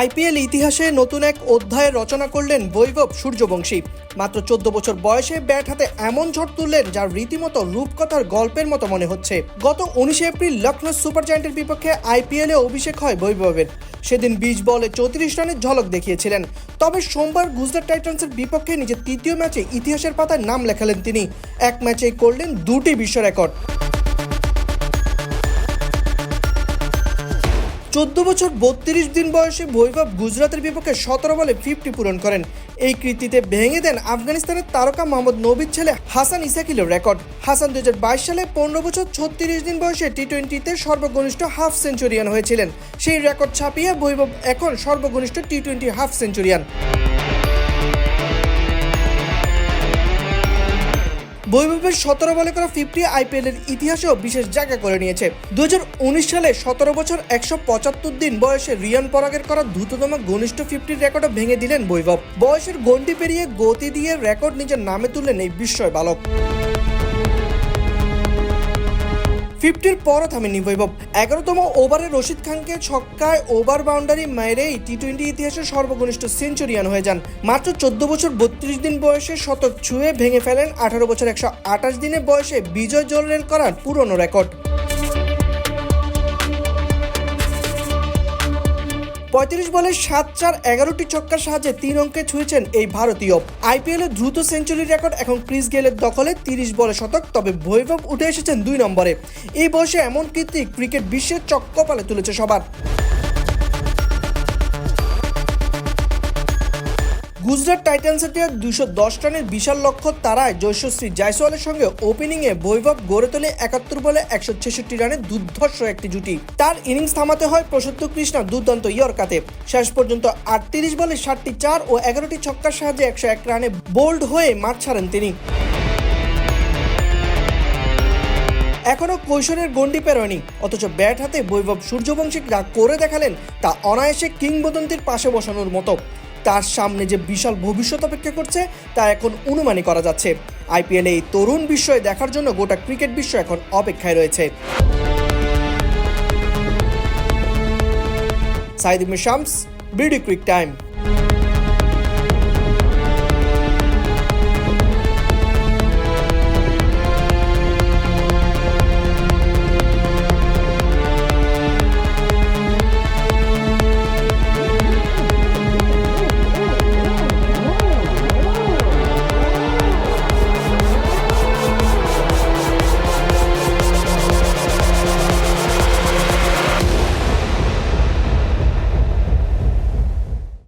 IPL ইতিহাসে নতুন এক অধ্যায় রচনা করলেন বৈভব সূর্যবংশী। মাত্র চোদ্দ বছর বয়সে ব্যাট হাতে এমন ঝড় তুললেন যার রীতিমতো রূপকথার গল্পের মতো মনে হচ্ছে। গত উনিশে এপ্রিল লখনৌ সুপার জায়ান্টের বিপক্ষে আইপিএলে অভিষেক হয় বৈভবের। সেদিন বিশ বলে চৌত্রিশ রানের ঝলক দেখিয়েছিলেন। তবে সোমবার গুজরাট টাইটান্সের বিপক্ষে নিজের তৃতীয় ম্যাচে ইতিহাসের পাতায় নাম লেখালেন তিনি। এক ম্যাচেই করলেন দুটি বিশ্ব রেকর্ড চোদ্দ বছর বত্রিশ দিন বয়সে বৈভব গুজরাতের বিপক্ষে সতেরো বলে ফিফটি পূরণ করেন। এই কৃতিতে ভেঙে দেন আফগানিস্তানের তারকা মোহাম্মদ নবীর ছেলে হাসান ইসাকিলের রেকর্ড। হাসান দুই হাজার বাইশ সালে পনেরো বছর ছত্রিশ দিন বয়সে টি টোয়েন্টিতে সর্বকনিষ্ঠ হাফ সেঞ্চুরিয়ান হয়েছিলেন। সেই রেকর্ড ছাপিয়ে বৈভব এখন সর্বকনিষ্ঠ টি টোয়েন্টি হাফ সেঞ্চুরিয়ান। বৈভবের সতেরো বলে করা ফিফটি আইপিএলের ইতিহাসেও বিশেষ জায়গা করে নিয়েছে। দু হাজার উনিশ সালে সতেরো বছর একশো পঁচাত্তর দিন বয়সে রিয়ান পরাগের করা দ্রুততম ঘনিষ্ঠ ফিফটির রেকর্ডও ভেঙে দিলেন বৈভব। বয়সের গন্ডি পেরিয়ে গতি দিয়ে রেকর্ড নিজের নামে তুললেন এই বিস্ময় বালক ফিফটির পরও থামেনি বৈভব। এগারোতম ওভারে রশিদ খানকে ছক্কায় ওভার বাউন্ডারি মেরেই টি টোয়েন্টি ইতিহাসের সর্বকনিষ্ঠ সেঞ্চুরিয়ান হয়ে যান। মাত্র চোদ্দ বছর, বত্রিশ দিন বয়সে শতক ছুঁয়ে ভেঙে ফেলেন আঠারো বছর একশো আঠাশ দিনের বয়সে বিজয় জলের করার পুরনো রেকর্ড। পঁয়ত্রিশ বলে সাত চার এগারোটি ছক্কার সাহায্যে তিন অঙ্কে ছুঁয়েছেন এই ভারতীয়। আইপিএলে দ্রুত সেঞ্চুরি রেকর্ড এখন ক্রিস গেলের দখলে তিরিশ বলে শতক, তবে বৈভব উঠে এসেছেন দুই নম্বরে। এই বয়সে এমন কীর্তি ক্রিকেট বিশ্বের চক্কপালে তুলেছে সবার। গুজরাট টাইটান্সের দুশো দশ রানের বিশাল লক্ষ্য তারায় যশস্বী জয়সওয়ালের সঙ্গে ওপেনিংয়ে বৈভব গড়ে তোলে একাত্তর বলে একশো ছেষট্টি রানের দুর্ধর্ষ একটি জুটি। তার ইনিংস থামাতে হয় প্রসিদ্ধ কৃষ্ণা দুর্দান্ত ইয়র্কাতে। শেষ পর্যন্ত আটত্রিশ বলে ষাটটি চার ও এগারোটি ছক্কার সাহায্যে একশো এক রানে বোল্ড হয়ে মাঠ ছাড়েন তিনি। এখনও কৈশোরের গন্ডি পেরোয়নি, অথচ ব্যাট হাতে বৈভব সূর্যবংশী যা করে দেখালেন তা অনায়াসে কিংবদন্তির পাশে বসানোর মতো। তার সামনে যে বিশাল ভবিষ্যৎ অপেক্ষা করছে, তা এখন অনুমানই করা যাচ্ছে। আইপিএলে এই তরুণ বিস্ময় দেখার জন্য গোটা ক্রিকেট বিশ্ব এখন অপেক্ষায় রয়েছে। Saeed Shams, BD cric time.